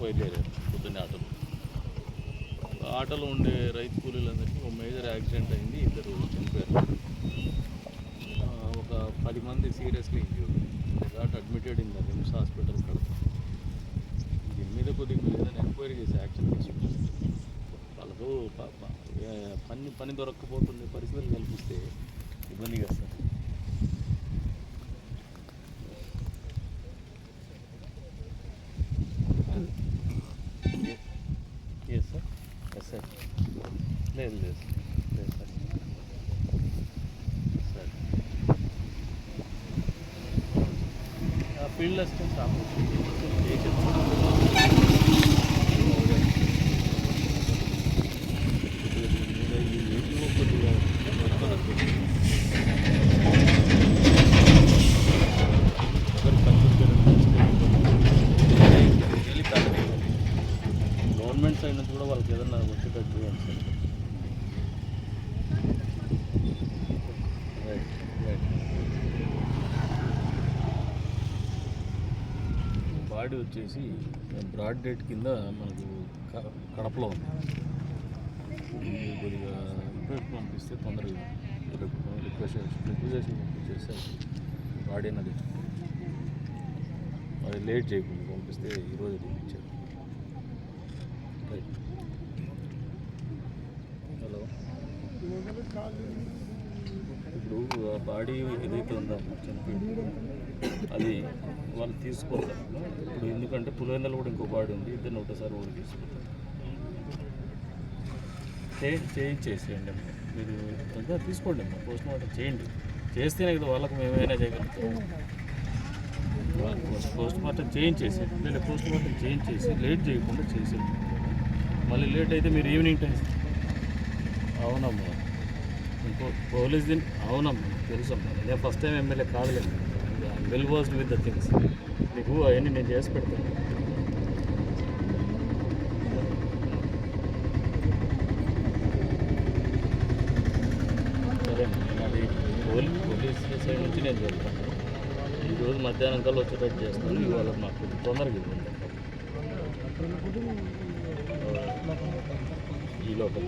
బయలుదేరారు పొద్దున్నే ఆటలు. ఆటోలో ఉండే రైతు కూలీలందరికీ ఒక మేజర్ యాక్సిడెంట్ అయింది ఇద్దరు చనిపోయారు. ఒక పది మంది seriously injured got admitted in the RIMS hospital Kadapa. దీని మీద కొద్దిగా ఏదైనా ఎంక్వైరీ చేసి యాక్షన్ తీసుకుంటారు వాళ్ళకు పని పని దొరక్కపోతుంది పరిస్థితులు కల్పిస్తే ఇబ్బంది కదా sir. Yes sir yes sir లేదు లేదు లేదు సార్ సార్ ఆ ఫీల్డ్ అసిస్టెంట్ గవర్నమెంట్ సైడ్ నుంచి కూడా వాళ్ళకి ఏదన్నా వచ్చేటట్టు చూడండి సార్ రైట్ రైట్. బాడీ వచ్చేసి బ్రాడ్ డేట్ కింద మనకు క- కడపలో ఉంది. కొద్దిగా రిక్వెస్ట్ పంపిస్తే తొందరగా రిక్వెస్ట్ రిక్వెస్ట్ పంపించేస్తే బాడీ అన్నది అది లేట్ చేయకుండా పంపిస్తే ఈరోజు పంపించారు. హలో ఇప్పుడు ఆ బాడీ ఏదైతే ఉందో చనిపోయింది అది వాళ్ళు తీసుకోవాలి ఇప్పుడు ఎందుకంటే పులివెందలు కూడా ఇంకో బాడీ ఉంది ఇద్దరిని ఒకసారి ఊరు తీసుకుంటారు చేంజ్ చేసేయండి అమ్మా. మీరు తొందరగా తీసుకోండి అమ్మా పోస్ట్ మార్టం చేయండి. చేస్తేనే కదా వాళ్ళకు మేమైనా చేయగలుగుతాం. పోస్ట్ మార్టం చేయించేసేయండి. చేసేయండి లేదా పోస్ట్ మార్టం చేయించేసి చేసి లేట్ చేయకుండా చేసేయండి. మళ్ళీ లేట్ అయితే మీరు ఈవినింగ్ టైం. అవునమ్మా. ఇంకో పోలీస్ దీని అవునమ్మా తెలుసమ్మా. నేను first time MLA కాదులేదు well versed with the things మీకు అవన్నీ నేను చేసి పెడతాను. సరే నాది పోలీస్ పోలీస్ సైడ్ నుంచి నేను చెప్తాను. ఈరోజు మధ్యాహ్నం కల్లా వచ్చేటట్టు చేస్తాను. ఇవాళ మాకు తొందరగా ఇవ్వండి. ఈ లోపల